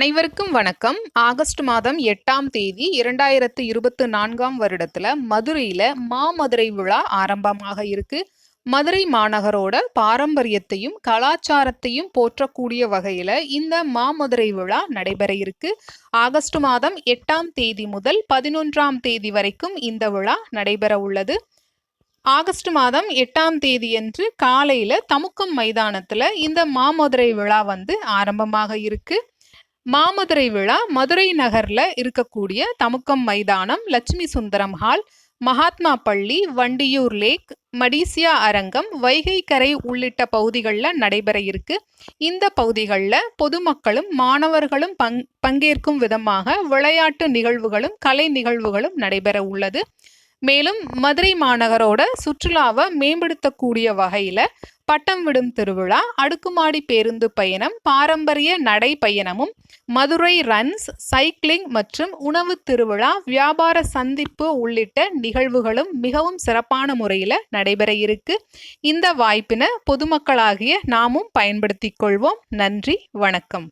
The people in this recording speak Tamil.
அனைவருக்கும் வணக்கம். ஆகஸ்ட் மாதம் எட்டாம் தேதி இரண்டாயிரத்து இருபத்து நான்காம் வருடத்துல மதுரையில மாமதுரை விழா ஆரம்பமாக இருக்கு. மதுரை மாநகரோட பாரம்பரியத்தையும் கலாச்சாரத்தையும் போற்றக்கூடிய வகையில இந்த மாமதுரை விழா நடைபெற இருக்கு. ஆகஸ்ட் மாதம் எட்டாம் தேதி முதல் பதினொன்றாம் தேதி வரைக்கும் இந்த விழா நடைபெற உள்ளது. ஆகஸ்ட் மாதம் எட்டாம் தேதியன்று காலையில தமுக்கம் மைதானத்துல இந்த மாமதுரை விழா வந்து ஆரம்பமாக இருக்கு. மாமதுரை விழா மதுரை நகர்ல இருக்கக்கூடிய தமுக்கம் மைதானம் லட்சுமி சுந்தரம் ஹால் மகாத்மா பள்ளி வண்டியூர் லேக் மடிசியா அரங்கம் வைகை கரை உள்ளிட்ட பகுதிகளில் நடைபெற இருக்கு. இந்த பகுதிகளில் பொதுமக்களும் மாணவர்களும் பங் பங்கேற்கும் விதமாக விளையாட்டு நிகழ்வுகளும் கலை நிகழ்வுகளும் நடைபெற உள்ளது. மேலும் மதுரை மாநகரோட சுற்றுலாவை மேம்படுத்தக்கூடிய வகையில் பட்டம் விடும் திருவிழா அடுக்குமாடி பேருந்து பயணம் பாரம்பரிய நடை பயணமும் மதுரை ரன்ஸ் சைக்கிளிங் மற்றும் உணவு திருவிழா வியாபார சந்திப்பு உள்ளிட்ட நிகழ்வுகளும் மிகவும் சிறப்பான முறையில் நடைபெற இருக்கு. இந்த வாய்ப்பினை பொதுமக்களாகிய நாமும் பயன்படுத்திக் கொள்வோம். நன்றி வணக்கம்.